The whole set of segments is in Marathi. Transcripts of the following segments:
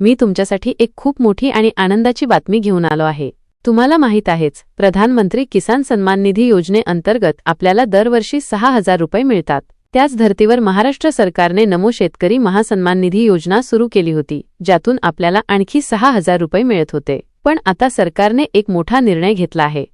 मी तुमच्यासाठी एक खूप मोठी आणि आनंदाची बातमी घेऊन आलो आहे. तुम्हाला माहीत आहेच प्रधानमंत्री किसान सन्मान निधी योजनेअंतर्गत आपल्याला दरवर्षी सहा हजार रुपये मिळतात. त्याच धर्तीवर महाराष्ट्र सरकारने नमो शेतकरी महासन्मान निधी योजना सुरू केली होती ज्यातून आपल्याला आणखी सहा हजार रुपये मिळत होते. पण आता सरकारने एक मोठा निर्णय घेतला आहे.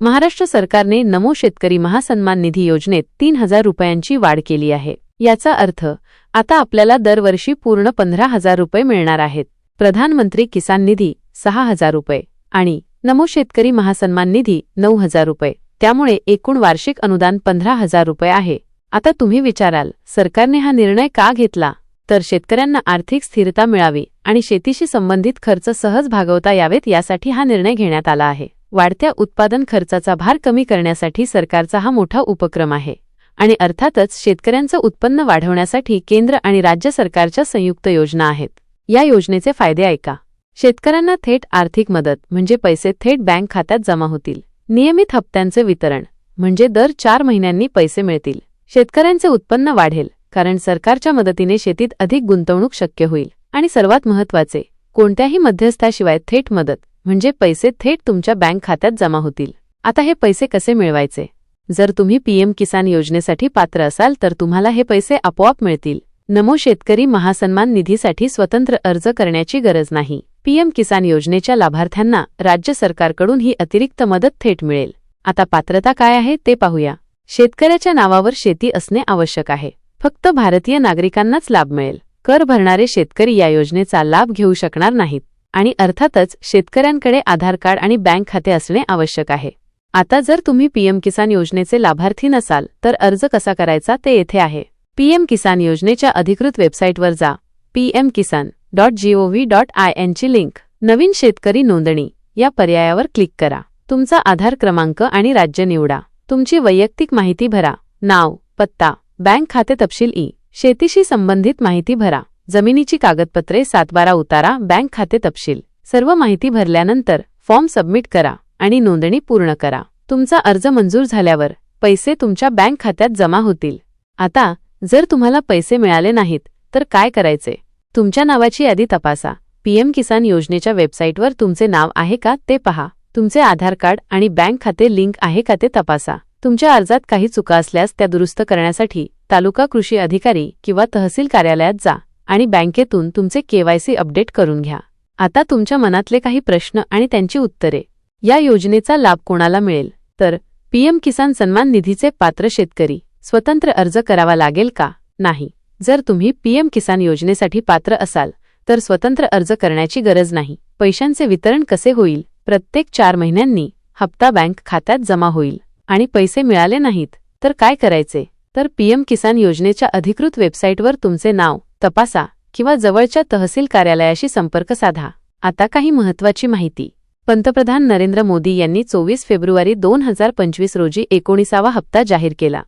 महाराष्ट्र सरकारने नमो शेतकरी महासन्मान निधी योजनेत तीन हजार रुपयांची वाढ केली आहे. याचा अर्थ आता आपल्याला दरवर्षी पूर्ण पंधरा हजार रुपये मिळणार आहेत. प्रधानमंत्री किसान निधी सहा हजार रुपये आणि नमो शेतकरी महासन्मान निधी नऊ हजार रुपये. त्यामुळे एकूण वार्षिक अनुदान पंधरा हजार रुपये आहे. आता तुम्ही विचाराल सरकारने हा निर्णय का घेतला? तर शेतकऱ्यांना आर्थिक स्थिरता मिळावी आणि शेतीशी संबंधित खर्च सहज भागवता यावेत यासाठी हा निर्णय घेण्यात आला आहे. वाढत्या उत्पादन खर्चाचा भार कमी करण्यासाठी सरकारचा हा मोठा उपक्रम आहे. आणि अर्थातच शेतकऱ्यांचं उत्पन्न वाढवण्यासाठी केंद्र आणि राज्य सरकारच्या संयुक्त योजना आहेत. या योजनेचे फायदे ऐका. शेतकऱ्यांना थेट आर्थिक मदत म्हणजे पैसे थेट बँक खात्यात जमा होतील. नियमित हप्त्यांचे वितरण म्हणजे दर चार महिन्यांनी पैसे मिळतील. शेतकऱ्यांचे उत्पन्न वाढेल कारण सरकारच्या मदतीने शेतीत अधिक गुंतवणूक शक्य होईल. आणि सर्वात महत्त्वाचे कोणत्याही मध्यस्थाशिवाय थेट मदत म्हणजे पैसे थेट तुमच्या बँक खात्यात जमा होतील. आता हे पैसे कसे मिळवायचे? जर तुम्ही पीएम किसान योजनेसाठी पात्र असाल तर तुम्हाला हे पैसे आपोआप मिळतील. नमो शेतकरी महासन्मान निधीसाठी स्वतंत्र अर्ज करण्याची गरज नाही. पीएम किसान योजनेच्या लाभार्थ्यांना राज्य सरकारकडून ही अतिरिक्त मदत थेट मिळेल. आता पात्रता काय आहे ते पाहूया. शेतकऱ्याच्या नावावर शेती असणे आवश्यक आहे. फक्त भारतीय नागरिकांनाच लाभ मिळेल. कर भरणारे शेतकरी या योजनेचा लाभ घेऊ शकणार नाहीत. आणि अर्थातच शेतकऱ्यांकडे आधार कार्ड आणि बँक खाते असणे आवश्यक आहे. आता जर तुम्ही पीएम किसान योजनेचे लाभार्थी नसाल तर अर्ज कसा करायचा ते येथे आहे. पीएम किसान योजनेच्या अधिकृत वेबसाईटवर जा. PM Kisan dot G O V dot I एनची लिंक. नवीन शेतकरी नोंदणी. या पर्यायावर क्लिक करा. तुमचा आधार क्रमांक आणि राज्य निवडा. तुमची वैयक्तिक माहिती भरा. नाव पत्ता बँक खाते तपशील ई. शेतीशी संबंधित माहिती भरा. जमिनीची कागदपत्रे सातबारा उतारा बँक खाते तपशील. सर्व माहिती भरल्यानंतर फॉर्म सबमिट करा. आणि नोंदणी पूर्ण करा. तुमचा अर्ज मंजूर झाल्यावर पैसे तुमच्या बँक खात्यात जमा होतील. आता जर तुम्हाला पैसे मिळाले नाहीत तर काय करायचे? तुमच्या नावाची यादी तपासा. पीएम किसान योजनेच्या वेबसाईटवर तुमचे नाव आहे का ते पहा. तुमचे आधार कार्ड आणि बँक खाते लिंक आहे का ते तपासा. तुमच्या अर्जात काही चुका असल्यास त्या दुरुस्त करण्यासाठी तालुका कृषी अधिकारी किंवा तहसील कार्यालयात जा आणि बँकेतून तुमचे केवायसी अपडेट करून घ्या. आता तुमच्या मनातले काही प्रश्न आणि त्यांची उत्तरे. या योजनेचा लाभ कोणाला मिळेल? तर पीएम किसान सन्मान निधीचे पात्र शेतकरी स्वतंत्र अर्ज करावा लागेल का? नाही. जर तुम्ही पीएम किसान योजनेसाठी पात्र असाल तर स्वतंत्र अर्ज करण्याची गरज नाही. पैशांचे वितरण कसे होईल? प्रत्येक चार महिन्यांनी हप्ता बँक खात्यात जमा होईल आणि पैसे मिळाले नाहीत तर काय करायचे? तर पीएम किसान योजनेच्या अधिकृत वेबसाईटवर तुमचे नाव तपासा किंवा जवळच्या तहसील कार्यालयाशी संपर्क साधा. आता काही महत्वाची माहिती. पंतप्रधान नरेंद्र मोदी यांनी चोवीस फेब्रुवारी दोन हजार पंचवीस रोजी एकोणीसावा हप्ता जाहीर केला.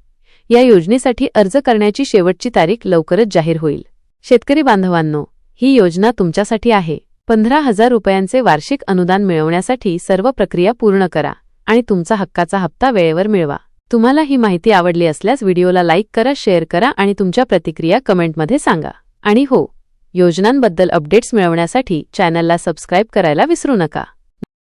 या योजनेसाठी अर्ज करण्याची शेवटची तारीख लवकरच जाहीर होईल. शेतकरी बांधवांनो ही योजना तुमच्यासाठी आहे. पंधरा हजार रुपयांचे वार्षिक अनुदान मिळवण्यासाठी सर्व प्रक्रिया पूर्ण करा आणि तुमचा हक्काचा हप्ता वेळेवर मिळवा. तुम्हाला ही माहिती आवडली असल्यास व्हिडिओला लाईक करा शेअर करा आणि तुमच्या प्रतिक्रिया कमेंटमध्ये सांगा. आणि हो योजनांबद्दल अपडेट्स मिळवण्यासाठी चॅनलला सबस्क्राईब करायला विसरू नका.